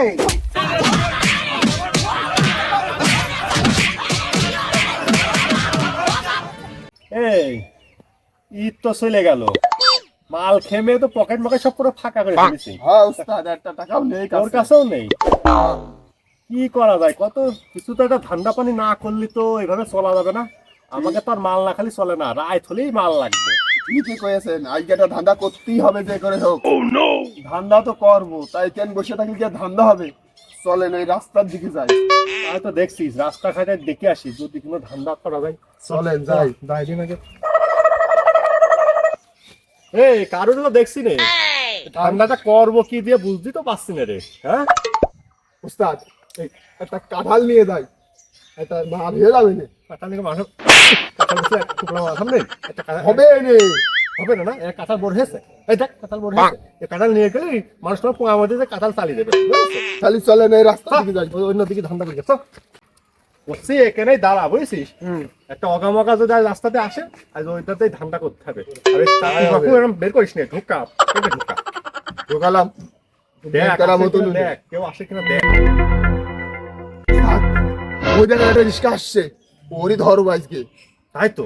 এই এই ঈদ তো চলে গেল। মাল খেমে তো পকেট মকেট সব পুরো ফাঁকা করে ফেলেছি। হ্যাঁ উস্তাদ একটা টাকাও নেই তোর কাছেও নেই? কি করা যায়? কত কিছু তো একটা ঠান্ডা পানি না করলে তো এভাবে চলা যাবে না? আমাকে তো আর মাল না খালি চলে না রায় হলেই মাল লাগবে। ঠিকই কয়েছেন আজকে একটা ধান্দা করতেই হবে যে করে হোক। ধান্দা তো করব তাই কেন বসে থাকলে কি ধান্দা হবে? চলেন এই রাস্তার দিকে যাই। তাই তো দেখছিস রাস্তা ঘাটে দেখে আসি যদি কোনো ধান্দা করা যায়। চলেন যাই যাই দিন আগে এই কারোর তো দেখছি নে। ঠান্ডাটা করব কি দিয়ে বুঝতে তো পারছি না রে হ্যাঁ? উস্তাদ এই একটা কাঁঠাল নিয়ে যাই। একটা মাল হয়ে যাবে না। কাঁঠাল থেকে মানুষ কাঁঠাল বসে টুকরা নেই একটা হবে রে হবে না না? এ কাঁঠাল বড় হয়েছে। এই দেখ কাঁঠাল বড় হয়েছে। এই কাঁঠাল নিয়ে গেলে মানুষ তোমার পোঙা মধ্যে যে কাঁঠাল চালিয়ে দেবে। বুঝেছ? খালি চলেন এই রাস্তার দিকে যাই। অন্যদিকে ধান্দা করে গেছো বলছি এখানেই দাঁড়া বুঝছিস? একটা অগামগা যদি রাস্তাতে আসে আজ ওইটাতেই ধান্দা করতে হবে। আর এরকম বের করিস না ঢোকা ঢোকা। ঢোকালাম। দেখ কেউ আসে কিনা দেখ। ওই জায়গায় একটা রিক্সা আসছে। ওরই ধরো আজকে। তাই তো।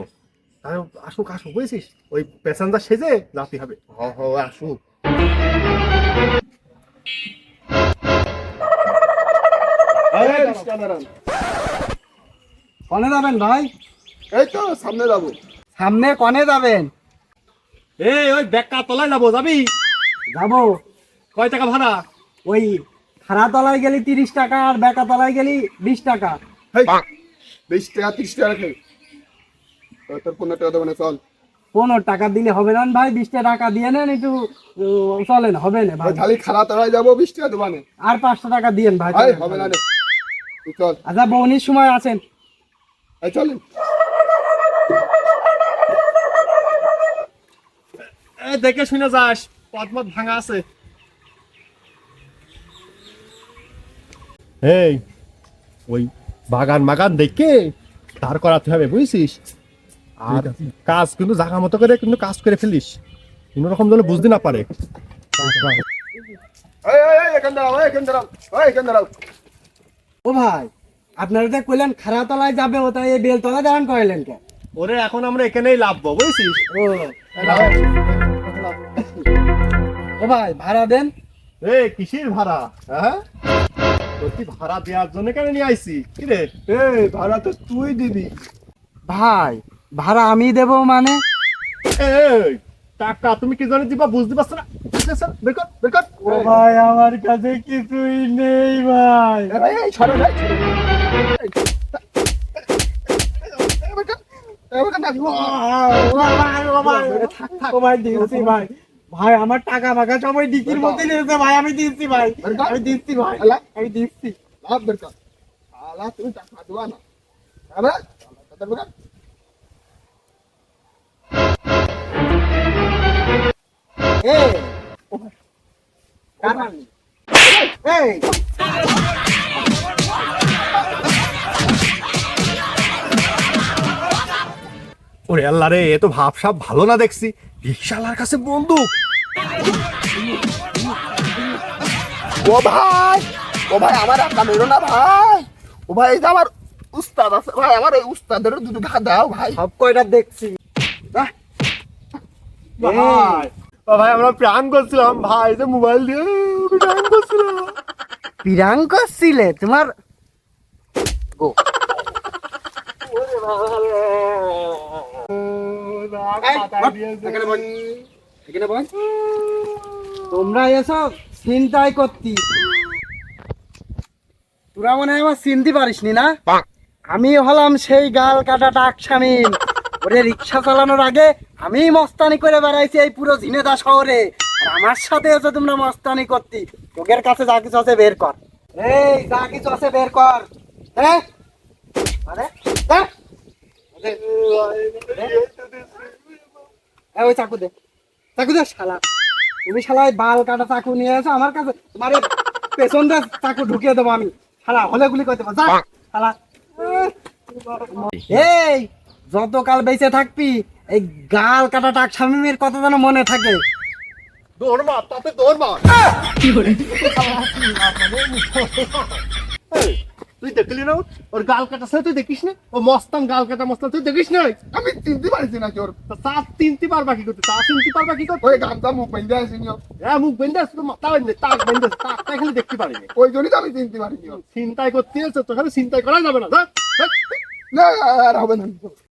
তাই আসুক আসুক বুঝছিস? ওই প্যাসেঞ্জার সেজে যাতে হবে। হ হ আসুক। কনে যাবেন ভাই? এই তো সামনে যাব। সামনে কনে যাবেন? এই ওই বেকা তলায় যাব যাবি? যাব। কয় টাকা ভাড়া? ওই খাড়া তলায় গেলি তিরিশ টাকা আর বেকা তলায় গেলি বিশ টাকা। বিশ টাকা তিরিশ টাকা রাখে। তোর তোর পনেরো টাকা দেবো না চল। পনেরো টাকা দিলে হবে না ভাই বিশটা টাকা দিয়ে নেন একটু চলেন হবে না ভাই। খালি যাব বিশ টাকা দেবো আর পাঁচশো টাকা দিয়েন ভাই হবে না চল। আচ্ছা বৌনির সময় আছেন। চলেন। দেখে শুনে যাস পথ মত ভাঙা আছে। এই ওই বাগান বাগান দেখে তার করাতে হবে বুঝছিস? আর কাজ কিন্তু জাগা মতো করে কিন্তু কাজ করে ফেলিস। কোনো রকম যেন বুঝতে না পারে। ও ভাই আপনারা তো কইলেন খাড়া তলায় যাবে ও তাই বেল তলায় দাঁড়ান করাইলেন কে ওরে এখন আমরা এখানেই লাভবো বুঝছিস? ও ও ভাই ভাড়া দেন। এ কিসের ভাড়া? হ্যাঁ? ভাড়া দেওয়ার জন্য কেন নিয়ে আইছি? কি রে? এই ভাড়া তো তুই দিবি। ভাই ভাড়া আমি দেব মানে? এই টাকা তুমি কি জন্য দিবা বুঝতে পারছ না? ও ভাই আমার কাছে কিছুই নেই ভাই। এই, সরো নাচবো। থাক, থাক। ও ভাই দিচ্ছি ভাই। ভাই আমার টাকা ফাঁকা সবাই ডিকির মধ্যে নিয়েছে ভাই আমি দিচ্ছি ভাই আমি দিচ্ছি ভাই আমি দিচ্ছি। লাভ বের কর। শালা, তুমি টাকা দিবা না। এই এই ওরে আল্লাহ রে এ তো ভাবসাব ভালো না দেখছি। রিক্সালার কাছে বন্দুক ও ভাই ও ভাই আমার একা মেরো না ভাই। ও ভাই এই যে আমার উস্তাদ আছে ভাই আমার এই উস্তাদের দুটো টাকা দাও ভাই। সব কয়টা দেখছি। ভাই ও ভাই আমরা প্ল্যান করছিলাম। ভাই যে মোবাইল দিয়ে প্ল্যান করছিলাম। পিরাঙ্ক ছিলে তোমার গো এখানে বল। তোমরা এসব চিন্তাই করতি তোরা মনে হয় চিনতে পারিসনি না আমি হলাম সেই গাল কাটা টাক স্বামীন ওরে রিক্সা চালানোর আগে আমি মস্তানি করে বেড়াইছি এই পুরো ঝিনেদা শহরে। আমার সাথে এসে তোমরা মস্তানি করতি। তোদের কাছে যা কিছু আছে বের কর। এই যা কিছু আছে বের? কর হ্যাঁ আরে দে। ওই চাকু দে। চাকু দে শালা। তুমি শালা বাল কাটা চাকু নিয়ে এসো আমার কাছে তোমার এই পেছন দিয়ে চাকু ঢুকিয়ে দেবো আমি। শালা হলে গুলি করতে পারো যা শালা। এই যতকাল বেঁচে থাকবি এই গাল কাটা টাক স্বামীর কথা যেন মনে থাকে। দৌড় মার তাতে দৌড় মার। এই, তুই দেখলি না ওর? গাল কাটা সাথে তুই দেখিস না? ও মস্তান গাল কাটা মস্তান তুই দেখিস না? আমি তিনটি পারছি না চোর তা তিনটি চিনতে পারবা কি করতে? সাত চিনতে পারবা কি করতে? ওই গামছা মুখ বেঁধে আসিনি হ্যাঁ মুখ বেঁধে আসছে তো মাথা বেঁধে তাক বেঁধে তাকটা এখানে দেখতে পারিনি ওই জন্যই তো আমি চিনতে পারিনি চিন্তাই করতে এসে খালি চিন্তাই করা যাবে না। না আর হবে না।